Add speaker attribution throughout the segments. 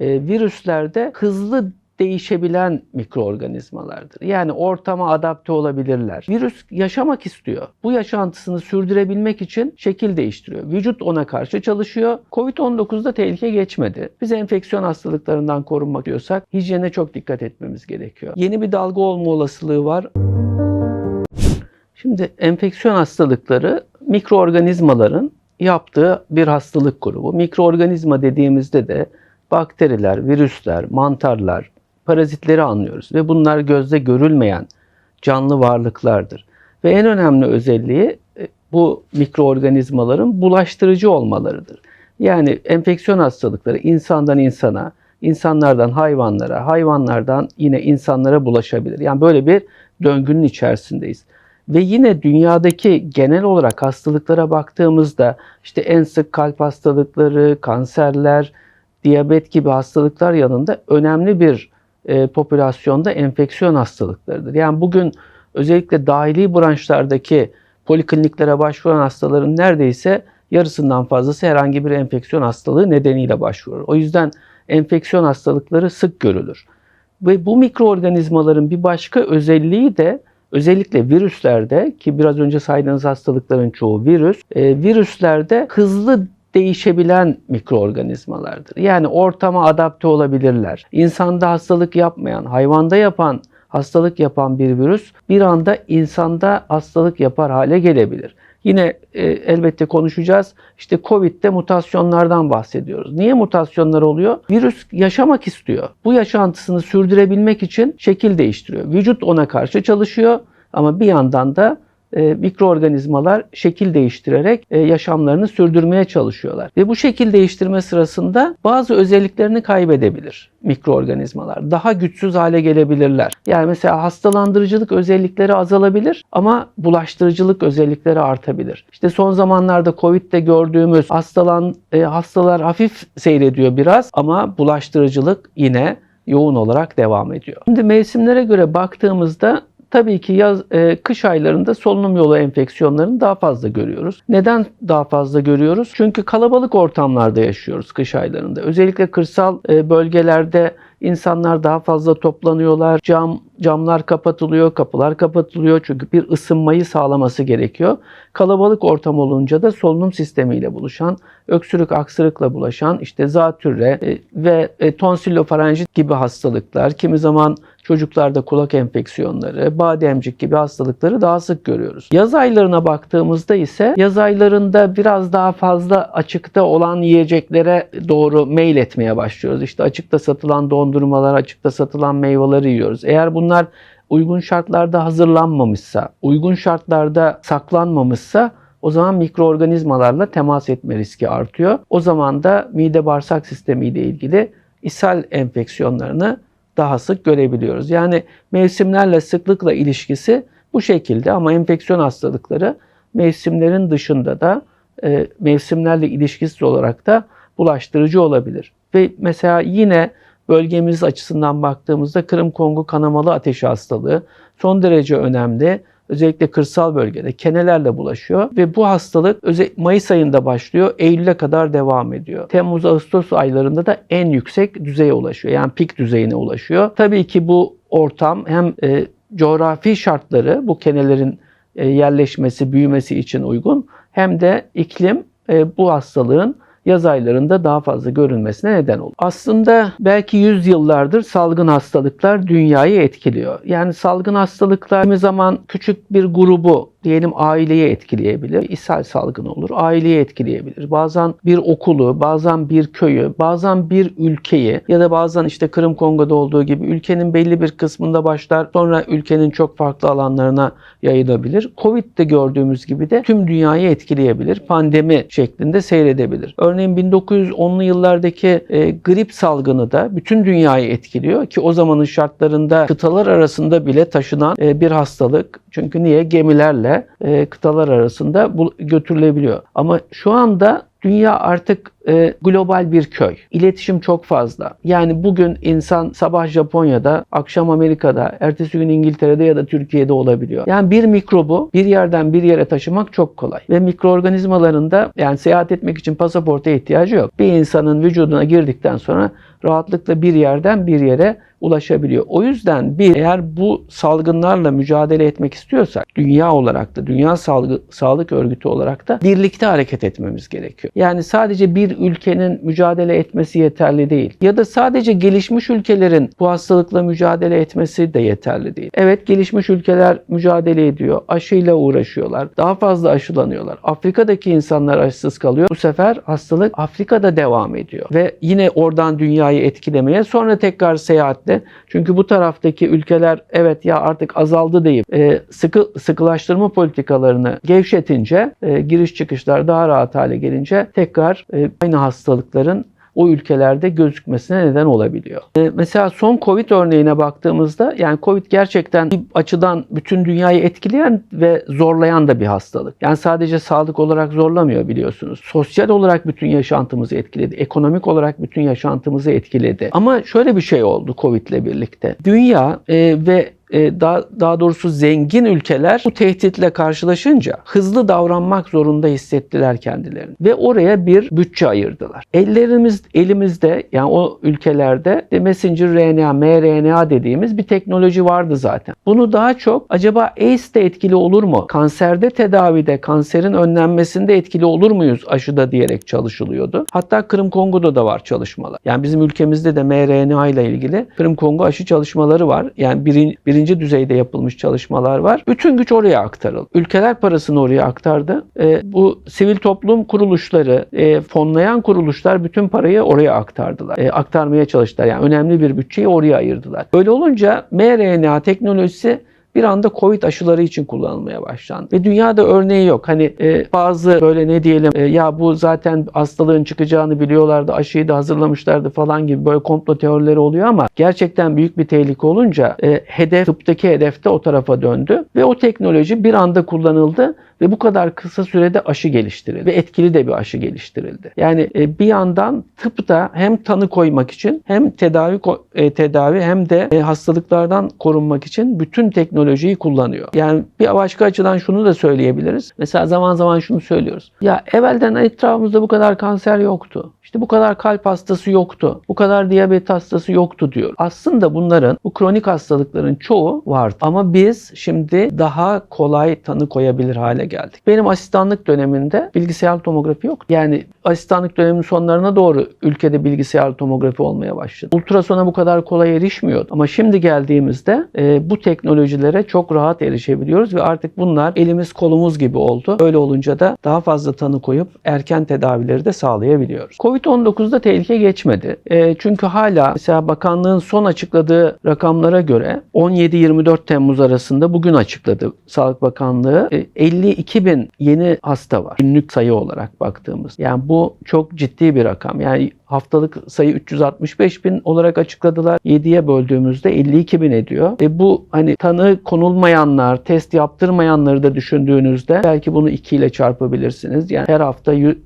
Speaker 1: e, virüslerde hızlı değişebilen mikroorganizmalardır. Yani ortama adapte olabilirler. Virüs yaşamak istiyor. Bu yaşantısını sürdürebilmek için şekil değiştiriyor. Vücut ona karşı çalışıyor. Covid-19'da tehlike geçmedi. Biz enfeksiyon hastalıklarından korunmak diyorsak hijyene çok dikkat etmemiz gerekiyor. Yeni bir dalga olma olasılığı var. Şimdi enfeksiyon hastalıkları mikroorganizmaların yaptığı bir hastalık grubu. Mikroorganizma dediğimizde de bakteriler, virüsler, mantarlar, parazitleri anlıyoruz ve bunlar gözle görülmeyen canlı varlıklardır. Ve en önemli özelliği e, bu mikroorganizmaların bulaştırıcı olmalarıdır. Yani enfeksiyon hastalıkları insandan insana, insanlardan hayvanlara, hayvanlardan yine insanlara bulaşabilir. Yani böyle bir döngünün içerisindeyiz. Ve yine dünyadaki genel olarak hastalıklara baktığımızda işte en sık kalp hastalıkları, kanserler, diyabet gibi hastalıklar yanında önemli bir e, popülasyonda enfeksiyon hastalıklarıdır. Yani bugün özellikle dahili branşlardaki polikliniklere başvuran hastaların neredeyse yarısından fazlası herhangi bir enfeksiyon hastalığı nedeniyle başvurur. O yüzden enfeksiyon hastalıkları sık görülür. Ve bu mikroorganizmaların bir başka özelliği de özellikle virüslerde ki biraz önce saydığınız hastalıkların çoğu virüs, e, virüslerde hızlı değişebilen mikroorganizmalardır. Yani ortama adapte olabilirler. İnsanda hastalık yapmayan, hayvanda yapan hastalık yapan bir virüs bir anda insanda hastalık yapar hale gelebilir. Yine e, elbette konuşacağız. İşte Covid'de mutasyonlardan bahsediyoruz. Niye mutasyonlar oluyor? Virüs yaşamak istiyor. Bu yaşantısını sürdürebilmek için şekil değiştiriyor. Vücut ona karşı çalışıyor ama bir yandan da e, mikroorganizmalar şekil değiştirerek e, yaşamlarını sürdürmeye çalışıyorlar. Ve bu şekil değiştirme sırasında bazı özelliklerini kaybedebilir mikroorganizmalar. Daha güçsüz hale gelebilirler. Yani mesela hastalandırıcılık özellikleri azalabilir ama bulaştırıcılık özellikleri artabilir. İşte son zamanlarda Covid'de gördüğümüz hastalan e, hastalar hafif seyrediyor biraz ama bulaştırıcılık yine yoğun olarak devam ediyor. Şimdi mevsimlere göre baktığımızda Tabii ki yaz, e, kış aylarında solunum yolu enfeksiyonlarını daha fazla görüyoruz. Neden daha fazla görüyoruz? Çünkü kalabalık ortamlarda yaşıyoruz kış aylarında. Özellikle kırsal e, bölgelerde insanlar daha fazla toplanıyorlar. Cam camlar kapatılıyor, kapılar kapatılıyor çünkü bir ısınmayı sağlaması gerekiyor. Kalabalık ortam olunca da solunum sistemiyle buluşan, öksürük aksırıkla bulaşan işte zatürre e, ve e, tonsillofarenjit gibi hastalıklar, kimi zaman çocuklarda kulak enfeksiyonları, bademcik gibi hastalıkları daha sık görüyoruz. Yaz aylarına baktığımızda ise yaz aylarında biraz daha fazla açıkta olan yiyeceklere doğru meyil etmeye başlıyoruz. İşte açıkta satılan dondurmalar, açıkta satılan meyveleri yiyoruz. Eğer bunlar uygun şartlarda hazırlanmamışsa, uygun şartlarda saklanmamışsa o zaman mikroorganizmalarla temas etme riski artıyor. O zaman da mide bağırsak sistemi ile ilgili ishal enfeksiyonlarını daha sık görebiliyoruz. Yani mevsimlerle sıklıkla ilişkisi bu şekilde ama enfeksiyon hastalıkları mevsimlerin dışında da e, mevsimlerle ilişkisiz olarak da bulaştırıcı olabilir. Ve mesela yine bölgemiz açısından baktığımızda Kırım Kongo kanamalı ateş hastalığı son derece önemli. Özellikle kırsal bölgede kenelerle bulaşıyor ve bu hastalık Mayıs ayında başlıyor, Eylül'e kadar devam ediyor. Temmuz-Ağustos aylarında da en yüksek düzeye ulaşıyor. Yani pik düzeyine ulaşıyor. Tabii ki bu ortam hem e, coğrafi şartları bu kenelerin e, yerleşmesi, büyümesi için uygun hem de iklim e, bu hastalığın yaz aylarında daha fazla görünmesine neden olur. Aslında belki yüzyıllardır salgın hastalıklar dünyayı etkiliyor. Yani salgın hastalıklar kimi zaman küçük bir grubu diyelim aileyi etkileyebilir. İshal salgını olur. Aileyi etkileyebilir. Bazen bir okulu, bazen bir köyü, bazen bir ülkeyi ya da bazen işte Kırım Kongo'da olduğu gibi ülkenin belli bir kısmında başlar. Sonra ülkenin çok farklı alanlarına yayılabilir. Covid'de gördüğümüz gibi de tüm dünyayı etkileyebilir. Pandemi şeklinde seyredebilir. Örneğin 1910'lu yıllardaki e, grip salgını da bütün dünyayı etkiliyor ki o zamanın şartlarında kıtalar arasında bile taşınan e, bir hastalık. Çünkü niye? Gemilerle e, kıtalar arasında bu, götürülebiliyor. Ama şu anda Dünya artık e, global bir köy. İletişim çok fazla. Yani bugün insan sabah Japonya'da, akşam Amerika'da, ertesi gün İngiltere'de ya da Türkiye'de olabiliyor. Yani bir mikrobu bir yerden bir yere taşımak çok kolay. Ve mikroorganizmaların da yani seyahat etmek için pasaporta ihtiyacı yok. Bir insanın vücuduna girdikten sonra rahatlıkla bir yerden bir yere ulaşabiliyor. O yüzden bir eğer bu salgınlarla mücadele etmek istiyorsak dünya olarak da Dünya Sağlık, Sağlık Örgütü olarak da birlikte hareket etmemiz gerekiyor. Yani sadece bir ülkenin mücadele etmesi yeterli değil. Ya da sadece gelişmiş ülkelerin bu hastalıkla mücadele etmesi de yeterli değil. Evet gelişmiş ülkeler mücadele ediyor. Aşıyla uğraşıyorlar. Daha fazla aşılanıyorlar. Afrika'daki insanlar aşısız kalıyor. Bu sefer hastalık Afrika'da devam ediyor. Ve yine oradan dünyayı etkilemeye sonra tekrar seyahatle. Çünkü bu taraftaki ülkeler evet ya artık azaldı deyip e, sıkı sıkılaştırma politikalarını gevşetince e, giriş çıkışlar daha rahat hale gelince tekrar e, aynı hastalıkların o ülkelerde gözükmesine neden olabiliyor. E, mesela son Covid örneğine baktığımızda yani Covid gerçekten bir açıdan bütün dünyayı etkileyen ve zorlayan da bir hastalık. Yani sadece sağlık olarak zorlamıyor biliyorsunuz. Sosyal olarak bütün yaşantımızı etkiledi. Ekonomik olarak bütün yaşantımızı etkiledi. Ama şöyle bir şey oldu Covid ile birlikte. Dünya e, ve daha, daha doğrusu zengin ülkeler bu tehditle karşılaşınca hızlı davranmak zorunda hissettiler kendilerini ve oraya bir bütçe ayırdılar. Ellerimiz elimizde yani o ülkelerde de messenger RNA, mRNA dediğimiz bir teknoloji vardı zaten. Bunu daha çok acaba AIDS'te etkili olur mu? Kanserde tedavide, kanserin önlenmesinde etkili olur muyuz aşıda diyerek çalışılıyordu. Hatta Kırım Kongo'da da var çalışmalar. Yani bizim ülkemizde de mRNA ile ilgili Kırım Kongo aşı çalışmaları var. Yani birinci, birinci düzeyde yapılmış çalışmalar var. Bütün güç oraya aktarıldı. Ülkeler parasını oraya aktardı. E, bu sivil toplum kuruluşları, e, fonlayan kuruluşlar bütün parayı oraya aktardılar. E, aktarmaya çalıştılar. Yani önemli bir bütçeyi oraya ayırdılar. Böyle olunca mRNA teknolojisi bir anda Covid aşıları için kullanılmaya başlandı. Ve dünyada örneği yok. Hani e, bazı böyle ne diyelim e, ya bu zaten hastalığın çıkacağını biliyorlardı, aşıyı da hazırlamışlardı falan gibi böyle komplo teorileri oluyor ama gerçekten büyük bir tehlike olunca e, hedef, tıptaki hedef de o tarafa döndü. Ve o teknoloji bir anda kullanıldı ve bu kadar kısa sürede aşı geliştirildi ve etkili de bir aşı geliştirildi. Yani e, bir yandan tıpta hem tanı koymak için hem tedavi e, tedavi hem de e, hastalıklardan korunmak için bütün teknolojiyi kullanıyor. Yani bir başka açıdan şunu da söyleyebiliriz. Mesela zaman zaman şunu söylüyoruz. Ya evvelden etrafımızda bu kadar kanser yoktu. İşte bu kadar kalp hastası yoktu. Bu kadar diyabet hastası yoktu diyor. Aslında bunların bu kronik hastalıkların çoğu vardı. Ama biz şimdi daha kolay tanı koyabilir hale hale geldik. Benim asistanlık döneminde bilgisayar tomografi yok. Yani asistanlık döneminin sonlarına doğru ülkede bilgisayar tomografi olmaya başladı. Ultrasona bu kadar kolay erişmiyordu. Ama şimdi geldiğimizde e, bu teknolojilere çok rahat erişebiliyoruz ve artık bunlar elimiz kolumuz gibi oldu. Öyle olunca da daha fazla tanı koyup erken tedavileri de sağlayabiliyoruz. Covid-19'da tehlike geçmedi. E, çünkü hala mesela bakanlığın son açıkladığı rakamlara göre 17-24 Temmuz arasında bugün açıkladı Sağlık Bakanlığı e, 50 2000 yeni hasta var. Günlük sayı olarak baktığımız. Yani bu çok ciddi bir rakam. Yani haftalık sayı 365 bin olarak açıkladılar. 7'ye böldüğümüzde 52 bin ediyor. E bu hani tanı konulmayanlar, test yaptırmayanları da düşündüğünüzde belki bunu 2 ile çarpabilirsiniz. Yani her hafta e,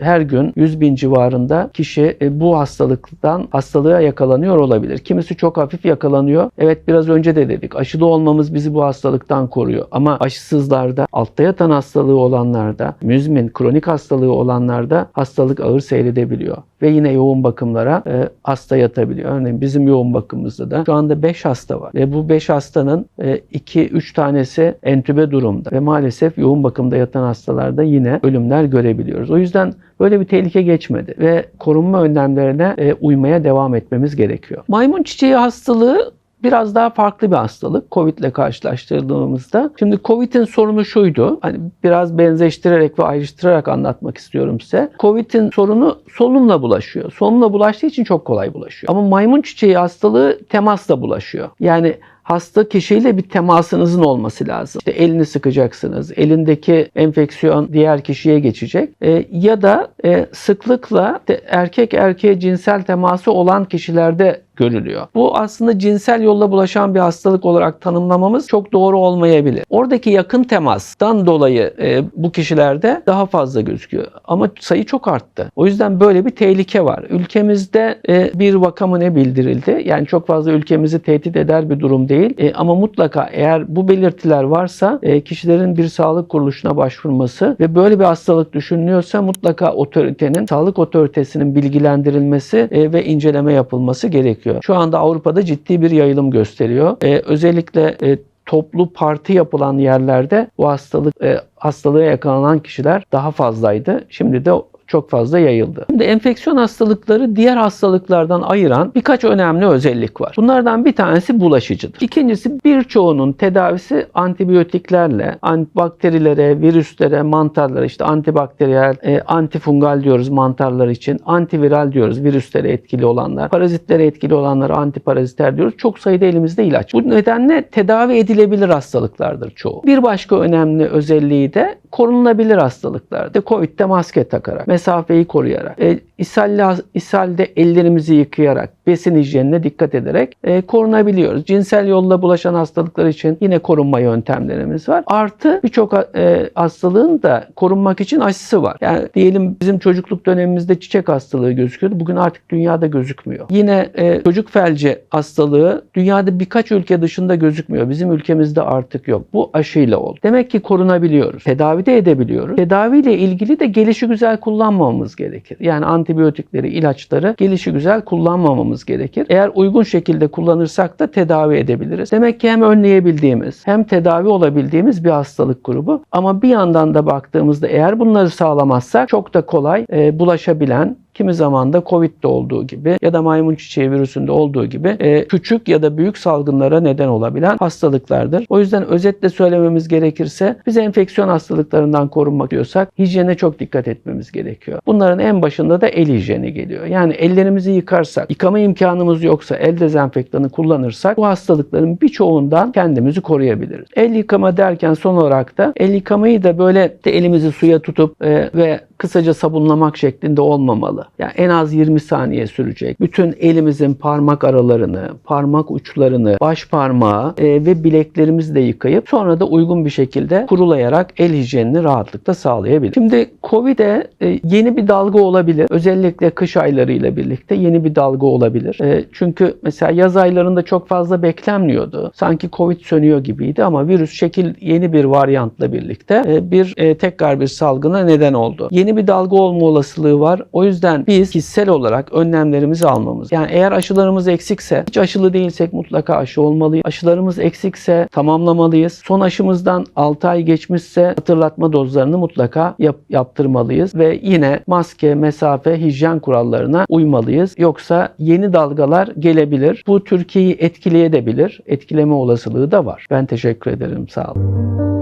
Speaker 1: her gün 100 bin civarında kişi e, bu hastalıktan hastalığa yakalanıyor olabilir. Kimisi çok hafif yakalanıyor. Evet biraz önce de dedik aşılı olmamız bizi bu hastalıktan koruyor. Ama aşısızlarda, altta yatan hastalığı olanlarda, müzmin, kronik hastalığı olanlarda hastalık ağır seyredebiliyor. Ve yine yoğun bakımlara e, hasta yatabiliyor. Örneğin bizim yoğun bakımımızda da şu anda 5 hasta var. Ve bu 5 hastanın 2-3 tanesi entübe durumda. Ve maalesef yoğun bakımda yatan hastalarda yine ölümler görebiliyoruz. O yüzden böyle bir tehlike geçmedi. Ve korunma önlemlerine e, uymaya devam etmemiz gerekiyor. Maymun çiçeği hastalığı biraz daha farklı bir hastalık Covid ile karşılaştırdığımızda. Şimdi Covid'in sorunu şuydu. Hani biraz benzeştirerek ve ayrıştırarak anlatmak istiyorum size. Covid'in sorunu solunumla bulaşıyor. Solunumla bulaştığı için çok kolay bulaşıyor. Ama maymun çiçeği hastalığı temasla bulaşıyor. Yani hasta kişiyle bir temasınızın olması lazım. İşte elini sıkacaksınız. Elindeki enfeksiyon diğer kişiye geçecek. E, ya da e, sıklıkla erkek erkeğe cinsel teması olan kişilerde görülüyor. Bu aslında cinsel yolla bulaşan bir hastalık olarak tanımlamamız çok doğru olmayabilir. Oradaki yakın temastan dolayı e, bu kişilerde daha fazla gözüküyor. Ama sayı çok arttı. O yüzden böyle bir tehlike var. Ülkemizde e, bir vaka mı ne bildirildi? Yani çok fazla ülkemizi tehdit eder bir durum değil. E, ama mutlaka eğer bu belirtiler varsa e, kişilerin bir sağlık kuruluşuna başvurması ve böyle bir hastalık düşünülüyorsa mutlaka otoritenin, sağlık otoritesinin bilgilendirilmesi e, ve inceleme yapılması gerekiyor. Şu anda Avrupa'da ciddi bir yayılım gösteriyor. E, özellikle e, toplu parti yapılan yerlerde bu hastalık e, hastalığa yakalanan kişiler daha fazlaydı. Şimdi de çok fazla yayıldı. Şimdi enfeksiyon hastalıkları diğer hastalıklardan ayıran birkaç önemli özellik var. Bunlardan bir tanesi bulaşıcıdır. İkincisi birçoğunun tedavisi antibiyotiklerle, bakterilere, virüslere, mantarlara işte antibakteriyel, e, antifungal diyoruz mantarlar için, antiviral diyoruz virüslere etkili olanlar, parazitlere etkili olanlara antiparaziter diyoruz. Çok sayıda elimizde ilaç. Bu nedenle tedavi edilebilir hastalıklardır çoğu. Bir başka önemli özelliği de korunulabilir hastalıklar. De Covid'de maske takarak, mesafeyi koruyarak, e, ishalle, ishalde ellerimizi yıkayarak, besin hijyenine dikkat ederek e, korunabiliyoruz. Cinsel yolla bulaşan hastalıklar için yine korunma yöntemlerimiz var. Artı birçok e, hastalığın da korunmak için aşısı var. Yani diyelim bizim çocukluk dönemimizde çiçek hastalığı gözüküyordu. Bugün artık dünyada gözükmüyor. Yine e, çocuk felci hastalığı dünyada birkaç ülke dışında gözükmüyor. Bizim ülkemizde artık yok. Bu aşıyla oldu. Demek ki korunabiliyoruz. Tedavi de edebiliyoruz. Tedaviyle ilgili de gelişi güzel kullanmamamız gerekir. Yani antibiyotikleri, ilaçları gelişi güzel kullanmamamız gerekir. Eğer uygun şekilde kullanırsak da tedavi edebiliriz. Demek ki hem önleyebildiğimiz hem tedavi olabildiğimiz bir hastalık grubu. Ama bir yandan da baktığımızda eğer bunları sağlamazsak çok da kolay e, bulaşabilen kimi zaman da Covid'de olduğu gibi ya da maymun çiçeği virüsünde olduğu gibi e, küçük ya da büyük salgınlara neden olabilen hastalıklardır. O yüzden özetle söylememiz gerekirse biz enfeksiyon hastalıklarından korunmak diyorsak hijyene çok dikkat etmemiz gerekiyor. Bunların en başında da el hijyeni geliyor. Yani ellerimizi yıkarsak, yıkama imkanımız yoksa el dezenfektanı kullanırsak bu hastalıkların birçoğundan kendimizi koruyabiliriz. El yıkama derken son olarak da el yıkamayı da böyle de elimizi suya tutup e, ve kısaca sabunlamak şeklinde olmamalı. Yani en az 20 saniye sürecek. Bütün elimizin parmak aralarını, parmak uçlarını, baş parmağı e, ve bileklerimizi de yıkayıp sonra da uygun bir şekilde kurulayarak el hijyenini rahatlıkla sağlayabilir. Şimdi Covid'e e, yeni bir dalga olabilir. Özellikle kış aylarıyla birlikte yeni bir dalga olabilir. E, çünkü mesela yaz aylarında çok fazla beklenmiyordu. Sanki Covid sönüyor gibiydi ama virüs şekil yeni bir varyantla birlikte e, bir e, tekrar bir salgına neden oldu. Yeni bir dalga olma olasılığı var. O yüzden biz kişisel olarak önlemlerimizi almamız. Yani eğer aşılarımız eksikse, hiç aşılı değilsek mutlaka aşı olmalıyız. Aşılarımız eksikse tamamlamalıyız. Son aşımızdan 6 ay geçmişse hatırlatma dozlarını mutlaka yap, yaptırmalıyız ve yine maske, mesafe, hijyen kurallarına uymalıyız. Yoksa yeni dalgalar gelebilir. Bu Türkiye'yi etkileyebilir. Etkileme olasılığı da var. Ben teşekkür ederim. Sağ olun.